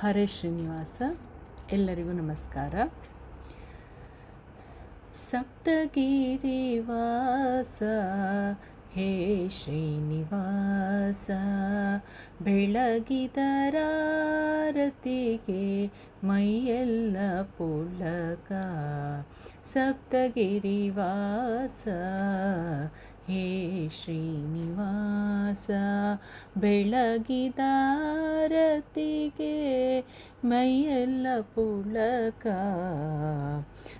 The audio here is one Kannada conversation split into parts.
ಹರೇ ಶ್ರೀನಿವಾಸ ಎಲ್ಲರಿಗೂ ನಮಸ್ಕಾರ. ಸಪ್ತಗಿರಿವಾಸ ಹೇ ಶ್ರೀನಿವಾಸ ಬೆಳಗಿದರಾರತಿಗೆ ಮೈಯೆಲ್ಲ ಪುಳಕ. ಸಪ್ತಗಿರಿವಾಸ ಹೇ ಶ್ರೀನಿವಾಸ ಬೆಳಗಿದಾರತಿಗೆ ಮೈಯೆಲ್ಲ ಪುಳಕ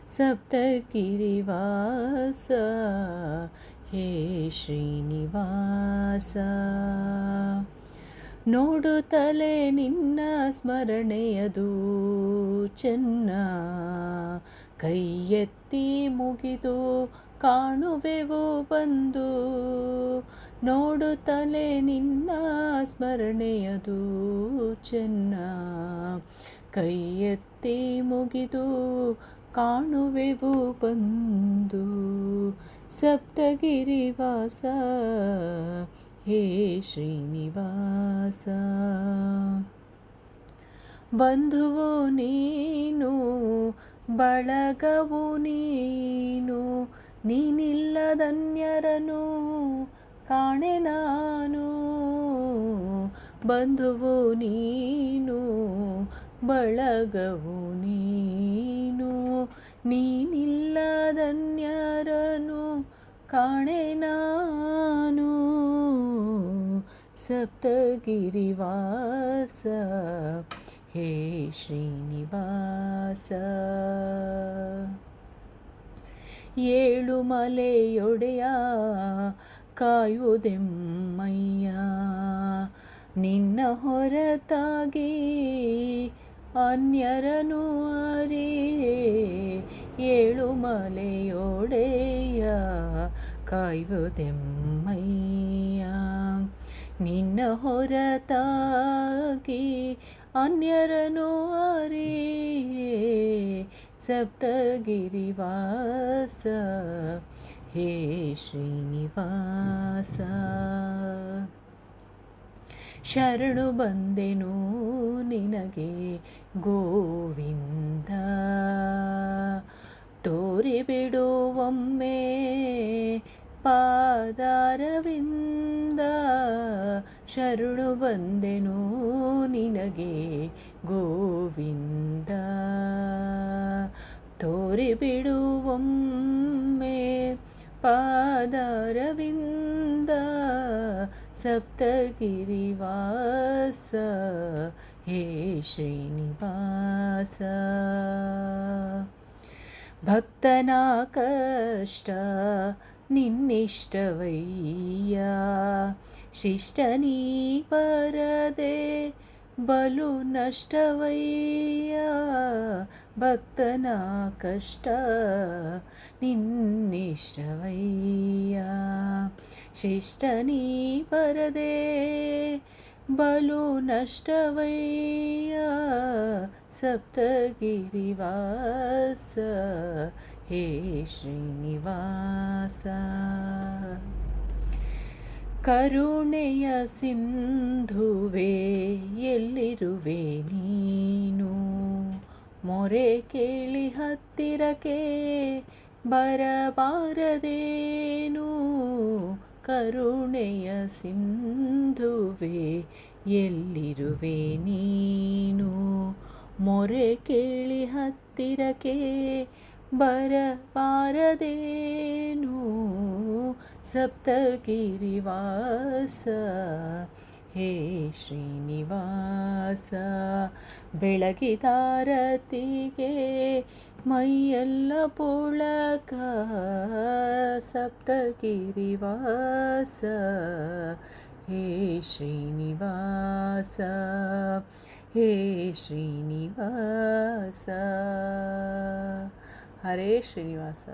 ಸಪ್ತಗಿರಿವಾಸ ಹೇ ಶ್ರೀನಿವಾಸ. ನೋಡುತ್ತಲೇ ನಿನ್ನ ಸ್ಮರಣೆಯದು ಚೆನ್ನ ಕೈ ಎತ್ತಿ ಮುಗಿದು ಕಾಣುವೆವು ಬಂದು ನೋಡುತ್ತಲೇ ನಿನ್ನ ಸ್ಮರಣೆಯದು ಚೆನ್ನ ಕೈಯೆತ್ತಿ ಮುಗಿದು ಕಾಣುವೆವು ಬಂದು, ಸಪ್ತಗಿರಿವಾಸ, ಹೇ ಶ್ರೀನಿವಾಸ. ಬಂಧುವು ನೀನು ಬಳಗವು ನೀನು ನೀನಿಲ್ಲದನ್ಯರನು ಕಾಣೆ ನಾನು. ಬಂಧುವು ನೀನು ಬಳಗವು ನೀನು ನೀನಿಲ್ಲದನ್ಯರನು ಕಾಣೆ ನಾನು. ಸಪ್ತಗಿರಿವಾಸ ಹೇ ಶ್ರೀನಿವಾಸ. ಏಳು ಮಲೆಯೊಡೆಯ ಕಾಯುವುದೆಮ್ಮಯ್ಯ ನಿನ್ನ ಹೊರತಾಗಿ ಅನ್ಯರನು ಅರಿ. ಏಳು ಮಲೆಯೊಡೆಯ ಕಾಯುವುದೆಮ್ಮಯ್ಯ ನಿನ್ನ ಹೊರತಾಗಿ ಅನ್ಯರನು ಅರೇ ಸಪ್ತಗಿರಿವಾಸ ಹೇ ಶ್ರೀನಿವಾಸ. ಶರಣು ಬಂದೆನು ನಿನಗೆ ಗೋವಿಂದ. ತೋರಿಬಿಡು ಒಮ್ಮೆ ಪಾದಾರವಿಂದ ಶರಣು ಬಂದೆನು ನಿನಗೆ ಗೋವಿಂದ. ತೋರಿ ಬಿಡುವೊಮ್ಮೆ ಪಾದಾರವಿಂದ ಸಪ್ತಗಿರಿವಾಸ. ಹೇ ಶ್ರೀನಿವಾಸ. ಭಕ್ತನ ಕಷ್ಟ నిన్నిష్టవయ్యా. శిష్టనీ పరదే బలు నష్టవయ్యా. భక్తనా కష్ట నిన్నిష్టవయ్యా. శిష్టనీ పరదే బలు నష్టవయ్యా. సప్తగిరివాస ಹೇ ಶ್ರೀನಿವಾಸ. ಕರುಣೆಯ ಸಿಂಧುವೆ, ಎಲ್ಲಿರುವೆ ನೀನು? ಮೊರೆ ಕೇಳಿ ಹತ್ತಿರಕ್ಕೆ ಬರಬಾರದೇನು? ಕರುಣೆಯ ಸಿಂಧುವೆ, ಎಲ್ಲಿರುವೆ ನೀನು? ಮೊರೆ ಕೇಳಿ ಹತ್ತಿರಕ್ಕೆ ಬರಬಾರದೇನು? ಸಪ್ತಗಿರಿವಾಸ ಹೇ ಶ್ರೀನಿವಾಸ ಬೆಳಗಿದಾರತಿಗೆ ಮೈಯೆಲ್ಲ ಪುಳಕ ಸಪ್ತಗಿರಿವಾಸ ಹೇ ಶ್ರೀನಿವಾಸ ಹೇ ಶ್ರೀನಿವಾಸ. ಹರೇ ಶ್ರೀನಿವಾಸ